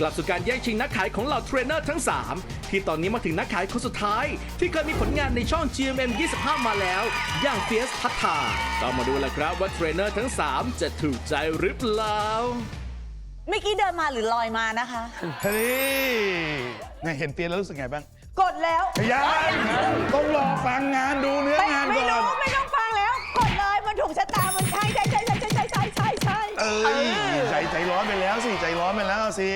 กลับสู่การแย่งชิงนักขายของเหล่าเทรนเนอร์ทั้ง 3 ที่ตอนนี้มาถึงนักขายคนสุดท้าย ที่เคยมีผลงานในช่อง GMM 25 มาแล้ว อย่างเฟียสพัฒนาต้องมาดูแหละครับว่าเทรนเนอร์ทั้ง 3 จะถูกใจหรือเปล่าเมื่อกี้เดินมาหรือลอยมานะคะเฮ้ยเนี่ยเห็นเตียนแล้วรู้สึกไงบ้างกดแล้วยังต้องรอฟังงานดูเนื้อไม่งานไม่ก่อนรู้ไม่ต้องฟังแล้ว กดเลยมันถูกชะตามันใช่ใช่ใช่ใช่ใช่ใช่ใช่ใช่ใช่เอ้ย สิ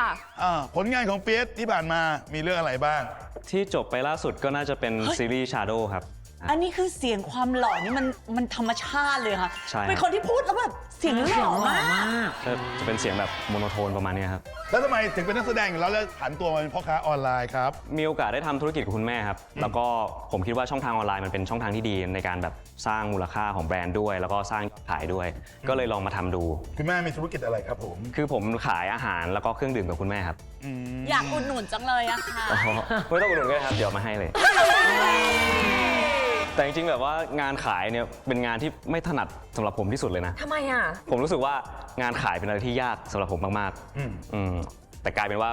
ค่ะ อ่าผลงานของเปียสที่ผ่านมามีเรื่องอะไรบ้าง ที่จบไปล่าสุดก็น่าจะเป็นซีรีส์ Shadow ครับ อันนี้คือเสียงความหล่อนี่มันมันธรรมชาติเลยค่ะ ใช่ครับ เป็นคนที่พูดแล้วแบบเสียงหล่อมาก ก็จะเป็นเสียงแบบโมโนโทนประมาณเนี้ยครับ แล้วทำไมถึงเป็นนักแสดงอยู่แล้วแล้วผันตัวมาเป็นพ่อค้าออนไลน์ครับ มีโอกาสได้ทำธุรกิจกับคุณแม่ครับ แล้วก็ผมคิดว่าช่องทางออนไลน์มันเป็นช่องทางที่ดีในการแบบสร้างมูลค่าของแบรนด์ด้วย แล้วก็สร้างขายด้วย ก็เลยลองมาทำดู คุณแม่มีธุรกิจอะไรครับผมคือผมขายอาหารแล้วก็เครื่องดื่มกับคุณแม่ครับอยากอุดหนุนจังเลยอะค่ะ ไม่ต้องอุดหนุนก็ได้ครับ เดี๋ยวมาให้เลย แต่จริงๆแบบว่างานขายเนี่ยเป็นงานที่ไม่ถนัดสำหรับผมที่สุดเลยนะ ทำไมอะ ผมรู้สึกว่างานขายเป็นอะไรที่ยากสำหรับผมมากอืม ๆอืมแต่กลายเป็นว่า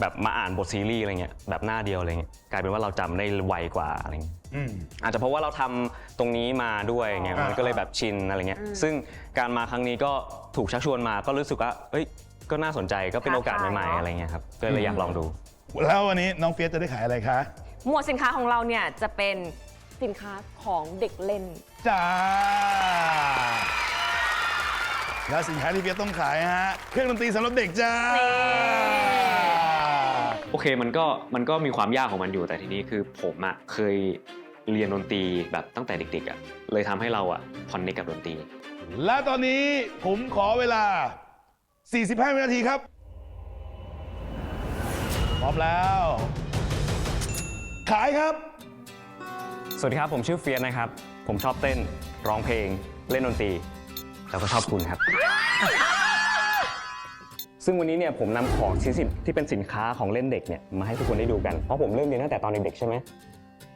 แบบมาอ่านบทซีรีส์อะไรเงี้ยแบบหน้าเดียวอะไรเงี้ยกลายเป็นว่าเราจำได้ไวกว่าอะไรเงี้ย อืม อาจจะเพราะว่าเราทำตรงนี้มาด้วยเงี้ยอ่ามัมันก็เลยแบบชินอะไรเงี้ย ซึ่งการมาครั้งนี้ก็ถูกชักชวนมาก็รู้สึกว่าเอ้ยก็น่าสนใจก็เป็นโอกาสใหม่ ๆ อะไรเงี้ยครับก็เลยอยากลองดู แล้ววันนี้น้องเฟียสจะได้ขายอะไรคะ หมวดสินค้าของเราเนี่ยจะเป็น สินค้าของเด็กเล่น จ้า แล้วสินค้าที่เฟียสต้องขายฮะ เครื่องดนตรีสำหรับเด็กจ้า โอเคมันก็มันก็มีความยากของมันอยู่แต่ทีนี้คือผมอะเคยเรียนดนตรีแบบตั้งแต่เด็กๆอะเลยทำให้เราอะคอนเนคกับดนตรี และตอนนี้ผมขอเวลา 45 วินาทีครับ พร้อมแล้ว ขายครับ สวัสดีครับ ผมชื่อเฟียสนะครับ ผมชอบเต้น ร้องเพลง เล่นดนตรี แล้วก็ชอบคุณครับ ซึ่งวันนี้เนี่ยผมนำของชิ้นสินที่เป็นสินค้าของเล่นเด็กเนี่ยมาให้ทุกคนได้ดูกัน เพราะผมเริ่มเรียนตั้งแต่ตอนเด็กๆใช่ไหม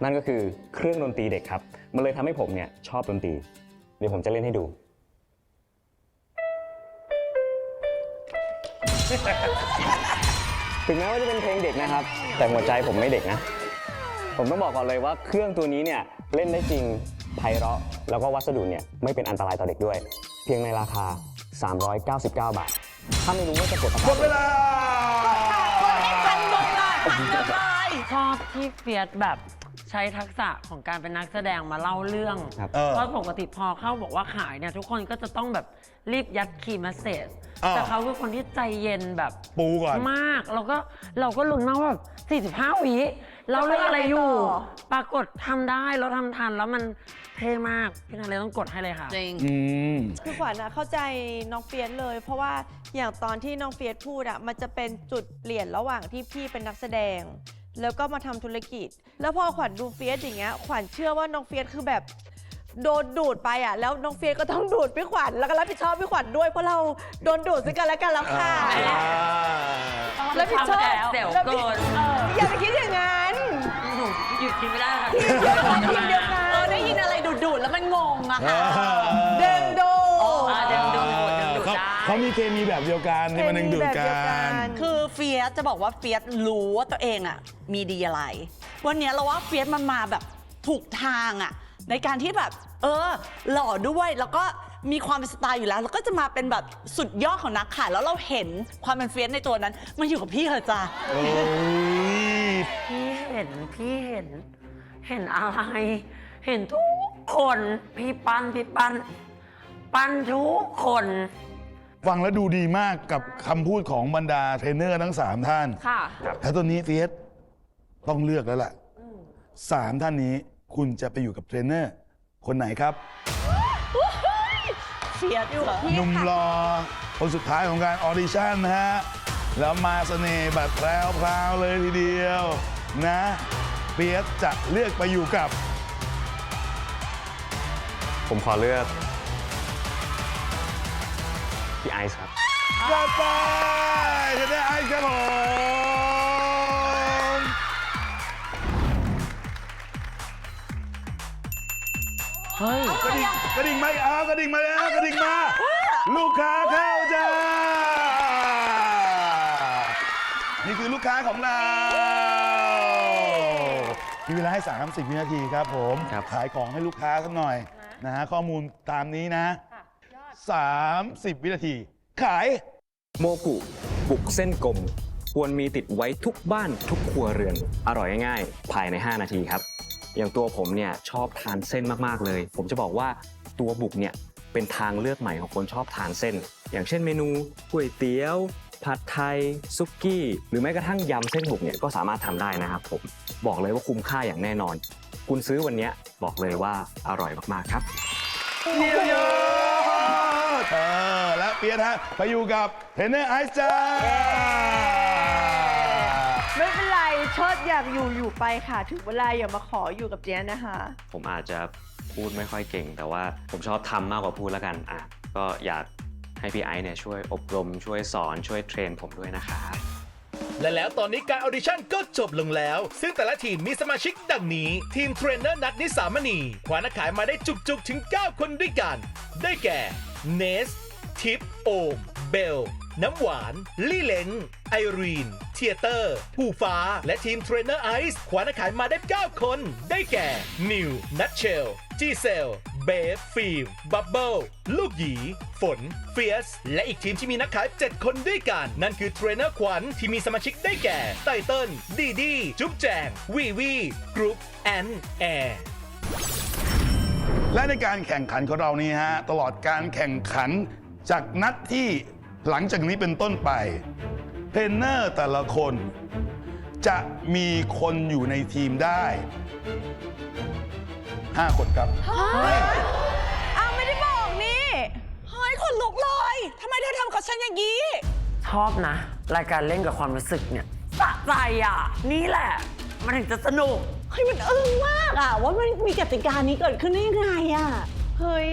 นั่นก็คือเครื่องดนตรีเด็กครับ มันเลยทำให้ผมเนี่ยชอบดนตรี เดี๋ยวผมจะเล่นให้ดู ถึงแม้ว่าจะเป็นเพลงเด็กนะครับ แต่หัวใจผมไม่เด็กนะ ผมต้องบอกก่อนเลยว่าเครื่องตัวนี้เนี่ยเล่นได้จริงไพเราะแล้วก็วัสดุเนี่ยไม่เป็นอันตรายต่อเด็กด้วย เพียงในราคา 399 บาท ถ้าไม่รู้ว่าจะกดตะกหมร้าดเวลาชอบที่เฟียสแบบใช้ทักษะของการเป็นนักแสดงมาเล่าเรื่องครับเออเพราะปกติพอเข้าบอกว่าขายเนี่ยทุกคนก็จะต้องแบบรีบยัดคีย์มาเสจอ่าแต่เขาคือคนที่ใจเย็นแบบปูก่อนมากเราก็เราก็ลุ้นมากว่าแบบ45 วิ เราเรื่องอะไรอยู่จะไปยังไงต่อปรากฏทำได้เราทำทันแล้วมันเท่มากพี่นาเลยต้องกดให้เลยค่ะ จริง อืม คือขวัญอะเข้าใจน้องเฟียสเลย เพราะว่าอย่างตอนที่น้องเฟียสพูดอะมันจะเป็นจุดเปลี่ยนระหว่างที่พี่เป็นนักแสดง แล้วก็มาทำธุรกิจ แล้วพอขวัญดูเฟียสอย่างเงี้ยขวัญเชื่อว่าน้องเฟียสคือแบบโดนดูดไปอะแล้วน้องเฟียสก็ต้องดูดพี่ขวัญแล้วก็รับผิดชอบพี่ขวัญด้วยเพราะเราโดนดูดซึ่งกันและกันแล้วค่ะแล้วผิดชอบเดี๋ยวแล้วผิดเกินเอออย่าไปคิดอย่างนั้น หนูหยุดคิดไม่ได้ค่ะทีมเดียวกันเออได้ยินอะไรดูดๆแล้วมันงงอะค่ะเดินดูอ่าเดินดูเดินดูเขาได้เขามีเคมีแบบเดียวกันที่มันดึงดูดกัน คือเฟียสจะบอกว่าเฟียสรู้ว่าตัวเองอะมีดีอะไร วันเนี้ยเราว่าเฟียสมันมาแบบถูกทางอะในการที่แบบ เออ หล่อด้วยแล้วก็มีความเป็นสไตล์อยู่แล้ว แล้วก็จะมาเป็นแบบสุดยอดของนักขายแล้วเราเห็นความเป็นเฟียสในตัวนั้น มันอยู่กับพี่เหรอจ้าโอ้ย พี่เห็นพี่เห็น เห็นอะไร เห็นทุกคน พี่ปั้นพี่ปั้นปั้นทุกคน ฟังแล้วดูดีมากกับคำพูดของบรรดาเทรนเนอร์ทั้ง3ท่าน ค่ะ แล้วตอนนี้เฟียสต้องเลือกแล้วล่ะสามท่านนี้คุณจะไปอยู่กับเทรนเนอร์ คนไหนครับเฟียสอยู่กับพี่หนุ่มรอคนสุดท้ายของการออดิชั่นนะฮะ แล้วมาเสน่ห์แบบแพรวพราวๆเลยทีเดียว นะเฟียสจะเลือกไปอยู่กับ ผมขอเลือกพี่ไอซ์ครับกระต่ายจะได้ไอ้ครับผมเฮ้ย กระดิ่งกระดิ่งมาเอากระดิ่งมาแล้วกระดิ่งมา ลูกค้าเข้าจ้า นี่ คือลูกค้าของเรามีเวลาให้30วินาทีครับผมครับ ขายของให้ลูกค้าสักหน่อยนะฮะข้อมูลตามนี้นะ30 วินาที ขาย โมกุ บุกเส้นกลม ควรมีติดไว้ทุกบ้านทุกครัวเรือน อร่อยง่ายๆ ภายใน 5 นาทีครับ อย่างตัวผมเนี่ยชอบทานเส้นมากๆเลย ผมจะบอกว่าตัวบุกเนี่ยเป็นทางเลือกใหม่ของคนชอบทานเส้น อย่างเช่นเมนูก๋วยเตี๋ยว ผัดไทยซุกี้ หรือแม้กระทั่งยำเส้นบุกเนี่ยก็สามารถทำได้นะครับผมบอกเลยว่าคุ้มค่าอย่างแน่นอน คุณซื้อวันเนี้ยบอกเลยว่าอร่อยมากๆครับเยี่ยมยอดเออและเปียทฮะไปอยู่กับเทรนเนอร์ไอซ์จ้าไม่เป็นไรเชิดอยากอยู่อยู่ไปค่ะ ถึงเวลาอย่ามาขออยู่กับเจ๊นะคะ ผมอาจจะพูดไม่ค่อยเก่ง แต่ว่าผมชอบทำมากกว่าพูดแล้วกันอะก็อยาก ให้พี่ไอซ์เนี่ยช่วยอบรมช่วยสอนช่วยเทรนผมด้วยนะครับและแล้วตอนนี้การออดิชั่นก็จบลงแล้ว ซึ่งแต่ละทีมมีสมาชิกดังนี้ ทีมเทรนเนอร์นัดนิสามณีคว้านักขายมาได้จุกๆ ถึง 9 คนด้วยกัน ได้แก่ เนส ทิป โอม เบล น้ำหวาน ลี่เล้ง ไอรีน เทียเตอร์ ผู้ฟ้า และทีมเทรนเนอร์ไอซ์คว้านักขายมาได้ 9 คน ได้แก่ นิว นัทเชล จีเซล เบฟฟิล์มบับเบิลลูกหยี ฝน เฟียส และอีกทีมที่มีนักขาย 7 คนด้วยกัน นั่นคือเทรนเนอร์ขวัญที่มีสมาชิกได้แก่ ไตเติ้ลดีดี จุ๊บแจง วีวีกรุ๊ปแอนแอร์และในการแข่งขันของเรานี้ฮะ ตลอดการแข่งขันจากนัดที่หลังจากนี้เป็นต้นไปเทรนเนอร์แต่ละคน จะมีคนอยู่ในทีมได้ 5 คนครับ อ้าวไม่ได้บอกนี่ เฮ้ยขนลุกเลยทำไมเธอทำกับฉันอย่างนี้ ชอบนะ รายการเล่นกับความรู้สึกเนี่ยสะใจอะ นี่แหละ มันถึงจะสนุก เฮ้ยมันอึ้งมากอะว่ามันมีกติกานี้เกิดขึ้นได้ยังไงอะเฮ้ย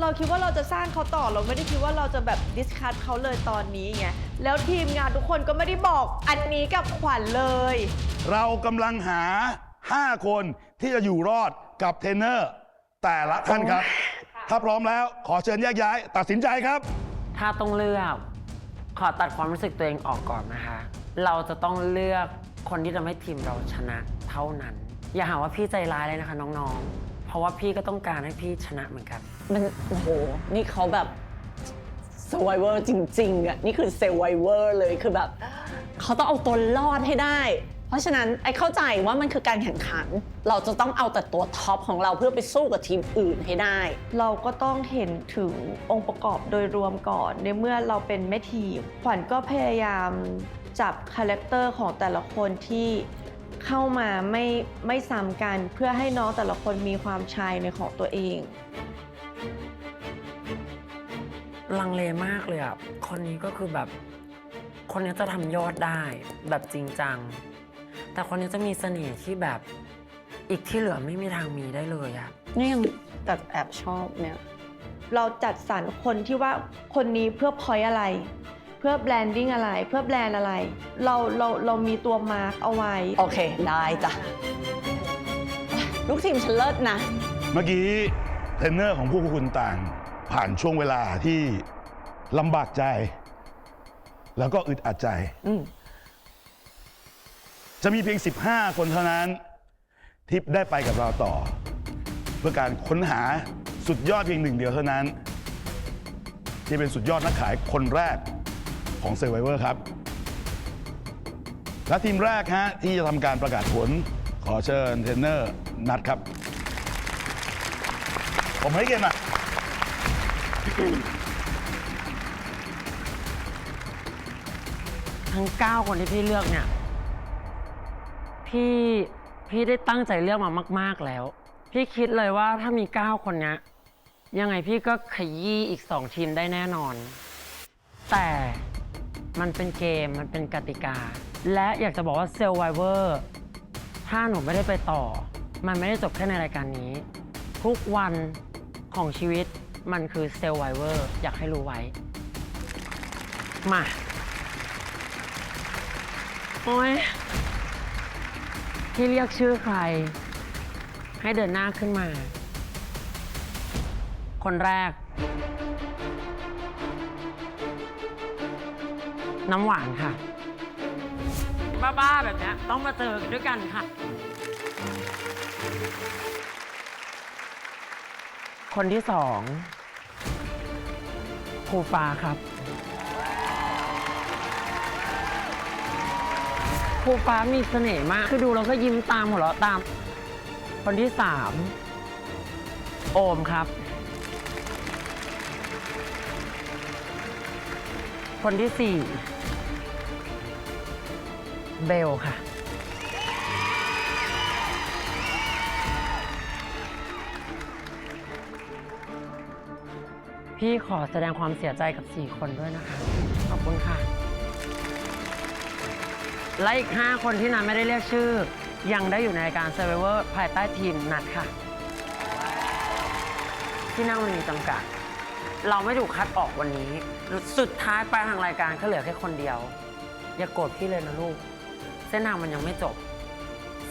เราคิดว่าเราจะสร้างเขาต่อเราไม่ได้คิดว่าเราจะแบบดิสคัทเขาเลยตอนนี้ไงแล้วทีมงานทุกคนก็ไม่ได้บอกอันนี้กับขวัญเลย เรากำลังหา 5 คนที่จะอยู่รอดกับเทรนเนอร์แต่ละท่านครับ ถ้าพร้อมแล้วขอเชิญแยกย้าย ตัดสินใจครับ ถ้าต้องเลือก ขอตัดความรู้สึกตัวเองออกก่อนนะคะ เราจะต้องเลือกคนที่ทำให้ทีมเราชนะเท่านั้น อย่าหาว่าพี่ใจร้ายเลยนะคะน้องๆ เพราะว่าพี่ก็ต้องการให้พี่ชนะเหมือนกัน มันโอ้โห นี่เขาแบบ survivor จริงๆอะนี่คือ survivor เลยคือแบบ เขาต้องเอาตัวรอดให้ได้ เพราะฉะนั้นไอ้เข้าใจว่ามันคือการแข่งขัน เราจะต้องเอาแต่ตัวท็อปของเราเพื่อไปสู้กับทีมอื่นให้ได้ เราก็ต้องเห็นถึงองค์ประกอบโดยรวมก่อน ในเมื่อเราเป็นแม่ทีม ขวัญก็พยายามจับคาแรคเตอร์ของแต่ละคนที่เข้ามาไม่ไม่ซ้ำกันเพื่อให้น้องแต่ละคนมีความชายในของตัวเอง ลังเลมากเลยอะ คนนี้ก็คือแบบ คนนี้จะทำยอดได้แบบจริงจัง แต่คนนี้จะมีเสน่ห์ที่แบบ อีกที่เหลือไม่มีทางมีได้เลยอะนี่ยังแต่แอบชอบเนี่ย เราจัดสรรคนที่ว่าคนนี้เพื่อพอยอะไร เพื่อแบรนดิ้งอะไร เพื่อแบรนด์อะไร เราเราเรามีตัวมาร์กเอาไว้ โอเค ได้จ้ะ ลูกทีมฉันเลิศนะ เมื่อกี้เทรนเนอร์ของพวกคุณต่าง ผ่านช่วงเวลาที่ลำบากใจ แล้วก็อึดอัดใจ อืม จะมีเพียง 15 คนเท่านั้น ที่ได้ไปกับเราต่อ เพื่อการค้นหาสุดยอดเพียงหนึ่งเดียวเท่านั้น ที่เป็นสุดยอดนักขายคนแรกของ s u r v i v o r ครับ และทีมแรกฮะที่จะทำการประกาศผลขอเชิญเทรนเนอร์นัดครับ ผมให้เกมอะทั้ง 9 คนที่พี่เลือกเนี่ย พี่พี่ได้ตั้งใจเลือกมามาก ๆแล้ว พี่คิดเลยว่าถ้ามี 9 คนเนี้ยยังไงพี่ก็ขยี้อีก 2 ทีมได้แน่นอน แต่มันเป็นเกมมันเป็นกติกา และอยากจะบอกว่าเซลไวเวอร์ถ้าหนูไม่ได้ไปต่อ มันไม่ได้จบแค่ในรายการนี้ ทุกวันของชีวิตมันคือเซลไวเวอร์อยากให้รู้ไว้ มา โอ้ย ที่เรียกชื่อใคร ให้เดินหน้าขึ้นมา คนแรก น้ำหวานค่ะ บ้าๆแบบเนี้ยต้องมาเจอกันด้วยกันค่ะ คนที่สองครูฟ้าครับ ครูฟ้ามีเสน่ห์มาก คือดูแล้วก็ยิ้มตามหัวเราะตาม คนที่สามโอมครับ คนที่สี่เบลค่ะ พี่ขอแสดงความเสียใจกับ4คนด้วยนะคะ ขอบคุณค่ะ และอีก 5 คนที่นันไม่ได้เรียกชื่อ ยังได้อยู่ในรายการ Survivor ภายใต้ทีมนัดค่ะ ที่นั่งมันมีจำกัด เราไม่ถูกคัดออกวันนี้ สุดท้ายปลายทางรายการก็เหลือแค่คนเดียว อย่ากโกรธพี่เลยนะลูก เส้นทางมันยังไม่จบ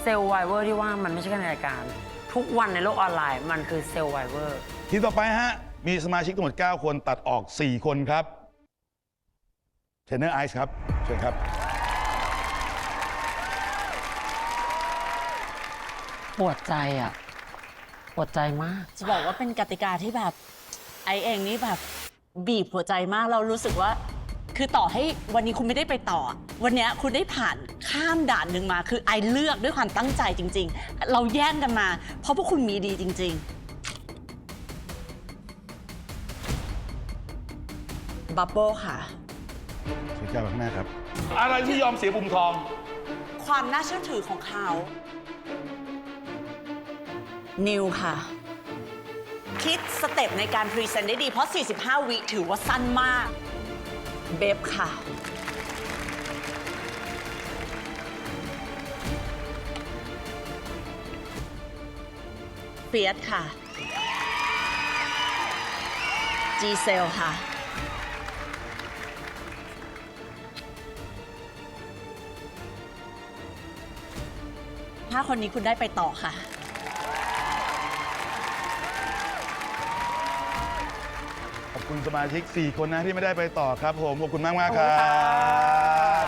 เซลล์ไวเวอร์ที่ว่ามันไม่ใช่แค่ในรายการ ทุกวันในโลกออนไลน์มันคือเซลล์ไวเวอร์ ทีมต่อไปฮะ มีสมาชิกทั้งหมด 9 คนตัดออก 4 คนครับเทรนเนอร์ไอซ์ครับเชิญครับ ปวดใจอะปวดใจมาก จะบอกว่าเป็นกติกาที่แบบ ไอเองนี่แบบบีบหัวใจมากเรารู้สึกว่า คือต่อให้วันนี้คุณไม่ได้ไปต่อ วันเนี้ยคุณได้ผ่านข้ามด่านหนึ่งมา คือไอเลือกด้วยความตั้งใจจริง ๆ เราแย่งกันมา เพราะพวกคุณมีดีจริง ๆ บับเบิลค่ะเชิญครับข้างหน้าครับ อะไรที่ยอมเสียปุ่มทอง ความน่าเชื่อถือของเขา นิวค่ะ คิดสเต็ปในการพรีเซนต์ได้ดี เพราะ 45 วิถือว่าสั้นมาก เบฟค่ะ เฟียสค่ะ จีเซลค่ะ ถ้าคนนี้คุณได้ไปต่อค่ะ คุณสมาชิก 4 คนนะที่ไม่ได้ไปต่อครับผม ขอบคุณมากมากครับ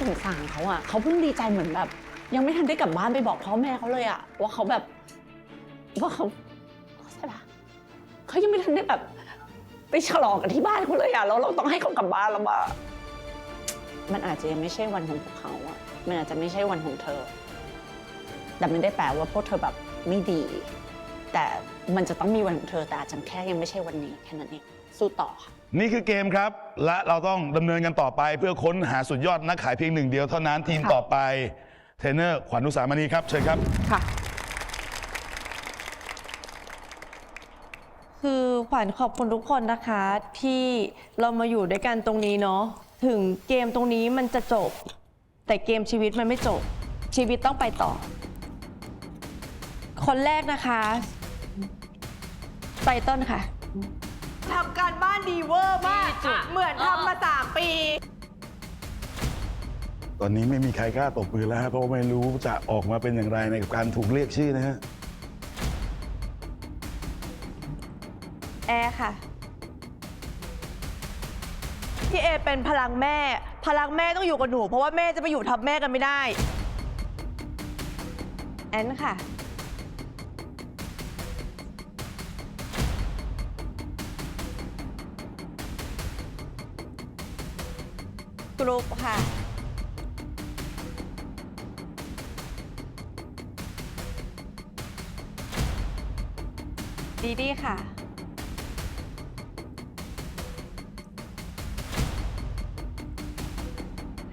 สงสารเขาอะเขาเพิ่งดีใจเหมือนแบบ ยังไม่ทันได้กลับบ้านไปบอกพ่อแม่เขาเลยอะ ว่าเขาแบบ ว่าเขาใช่ปะเขายังไม่ทันได้แบบ ไปฉลองกันที่บ้านเขาเลยอะแล้วเราต้องให้เขากลับบ้านแล้วว่ามันอาจจะยังไม่ใช่วันของพวกเขาอะมันอาจจะไม่ใช่วันของเธอ แต่ไม่ได้แปลว่าพวกเธอแบบไม่ดี แต่มันจะต้องมีวันของเธอแต่อาจจะแค่ยังไม่ใช่วันนี้แค่นั้นเอง สู้ต่อค่ะ นี่คือเกมครับ และเราต้องดำเนินกันต่อไป เพื่อค้นหาสุดยอดนักขายเพียงหนึ่งเดียวเท่านั้นทีมต่อไปเทรนเนอร์ขวัญอุสามณีครับเชิญครับ ค่ะ คือขวัญขอบคุณทุกคนนะคะ ที่เรามาอยู่ด้วยกันตรงนี้เนาะถึงเกมตรงนี้มันจะจบ แต่เกมชีวิตมันไม่จบ ชีวิตต้องไปต่อ คนแรกนะคะไตเติ้ลค่ะ ทำการบ้านดีเวอร์มากเหมือนทำมาสามปี ตอนนี้ไม่มีใครกล้าตบมือแล้วฮะเพราะว่าไม่รู้จะออกมาเป็นอย่างไรในกับการถูกเรียกชื่อนะฮะ แอร์ค่ะ พี่เอเป็นพลังแม่ พลังแม่ต้องอยู่กับหนู เพราะว่าแม่จะไปอยู่ทับแม่กันไม่ได้ แอนค่ะ รุ๊ปค่ะ ดีดีค่ะ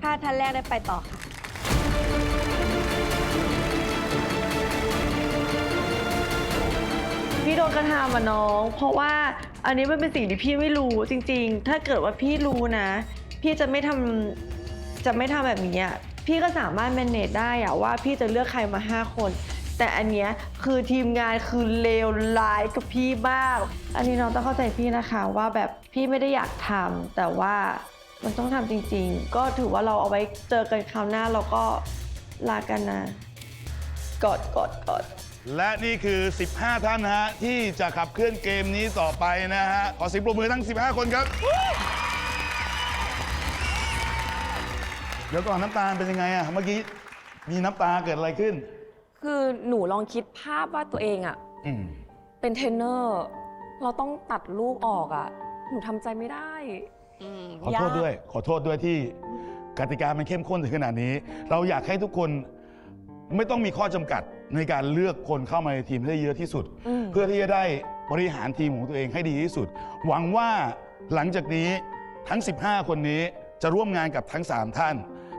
ถ้าท่านแรกได้ไปต่อค่ะ พี่โดนกระทำอะน้อง เพราะว่าอันนี้มันเป็นสิ่งที่พี่ไม่รู้จริง ๆ ถ้าเกิดว่าพี่รู้นะ พี่จะไม่ทำจะไม่ทำแบบนี้อะพี่ก็สามารถ manage ได้อะว่าพี่จะเลือกใครมา 5 คน แต่อันเนี้ยคือทีมงานคือเลวร้ายกับพี่มาก อันนี้น้องต้องเข้าใจพี่นะคะว่าแบบพี่ไม่ได้อยากทำแต่ว่ามันต้องทำจริง ๆ ก็ถือว่าเราเอาไว้เจอกันคราวหน้าเราก็ลากันนะกอดกอดกอด และนี่คือ 15 ท่านนะฮะ ที่จะขับเคลื่อนเกมนี้ต่อไปนะฮะ ขอเสิบปรบมือทั้ง 15 คนครับ เดี๋ยวก่อนน้ำตาลเป็นยังไงอะเมื่อกี้มีน้ำตาเกิดอะไรขึ้น คือหนูลองคิดภาพว่าตัวเองอะอืมเป็นเทรนเนอร์ เราต้องตัดลูกออกอะหนูทำใจไม่ได้ขอโทษด้วย ขอโทษด้วยที่กติกามันเข้มข้นถึงขนาดนี้ เราอยากให้ทุกคนไม่ต้องมีข้อจำกัดในการเลือกคนเข้ามาในทีมให้ได้เยอะที่สุด อืม เพื่อที่จะได้บริหารทีมของตัวเองให้ดีที่สุด หวังว่าหลังจากนี้ทั้ง 15 คนนี้จะร่วมงานกับทั้ง 3 ท่าน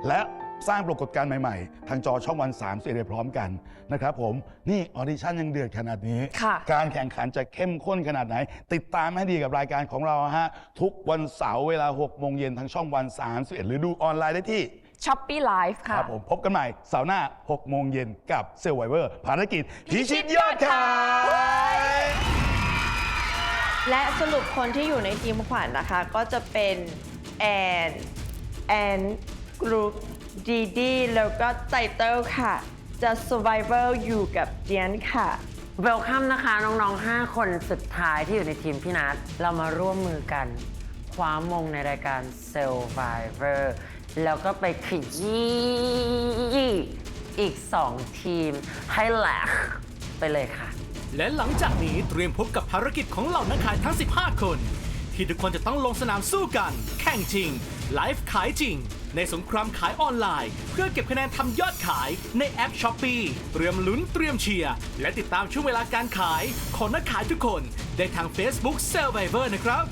และสร้างปรากฏการณ์ใหม่ๆ ทางจอช่องวัน3เสร็จพร้อมกันนะครับผมนี่ออดิชั่นยังเดือดขนาดนี้ ค่ะการแข่งขันจะเข้มข้นขนาดไหน ติดตามให้ดีกับรายการของเราฮะทุกวันเสาร์เวลา6โมงเย็นทางช่องวัน31หรือดูออนไลน์ได้ที่ ช้อปปี้ไลฟ์คค่ะ รับผมพบกันใหม่เสาร์หน้า6โมงเย็นกับเซลไวเวอร์ภารกิจพิชิตยอดขาย และสรุปคนที่อยู่ในทีมขวัญนะคะ ก็จะเป็นแอนแอน กรุ๊ปดีดีแล้วก็ไตเติลค่ะ จะ survivor อยู่กับเจียนค่ะ เวลคัมนะคะน้องๆ 5 คนสุดท้ายที่อยู่ในทีมพี่นัทเรามาร่วมมือกัน คว้ามงในรายการ Survivor แล้วก็ไปขยี้อีก 2 ทีมให้แหลกไปเลยค่ะ และหลังจากนี้เตรียมพบกับภารกิจของเหล่านักขายทั้ง 15 คน ที่ทุกคนจะต้องลงสนามสู้กัน แข่งจริง ไลฟ์ขายจริง ในสงครามขายออนไลน์ เพื่อเก็บคะแนนทำยอดขายในแอป s h อ p e e เตรียมลุ้นเตรียมเชียร์ และติดตามช่วงเวลาการขายของนักขายทุกคนได้ทาง Facebook Survivor นะครับ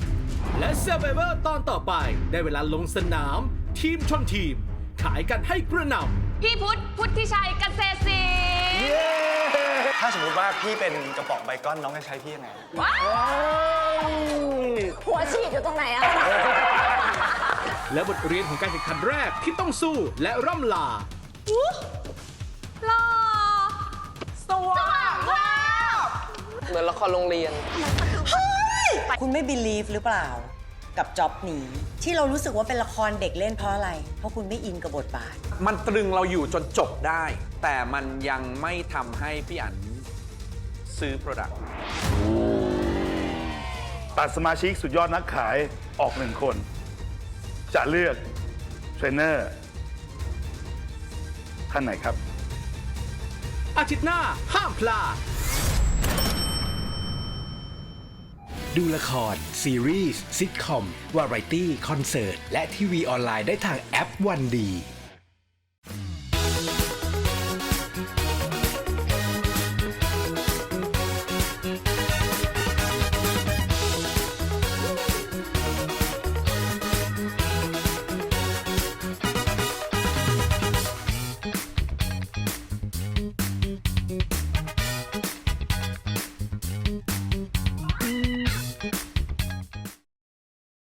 และ Survivor ตอนต่อไปได้เวลาลงสนาม ทีมชนทีม ขายกันให้กระหน่ำพี่พุทธพุทธิชัยเกษตรศรีถ้าสมมติว่าพี่เป็นกระป๋องไบคอนน้องจะใช้พี่ยังไง หัวฉีดอยู่ตรงไหนอะ และบทเรียนของการแข่งขันแรกที่ต้องสู้และร่ำลารอสว่างมากเหมือนละครโรงเรียน คุณไม่บิลีฟหรือเปล่า กับจ็อบนี้ ที่เรารู้สึกว่าเป็นละครเด็กเล่นเพราะอะไร เพราะคุณไม่อินกับบทบาท มันตรึงเราอยู่จนจบได้ แต่มันยังไม่ทำให้พี่อันซื้อ Product ตัดสมาชิกสุดยอดนักขายออกหนึ่งคน จะเลือกเทรนเนอร์ท่านไหนครับ อาทิตย์หน้าห้ามพลาด ดูละคร ซีรีส์ซิทคอม วาไรตี้ คอนเสิร์ต และทีวีออนไลน์ได้ทางแอปวันดี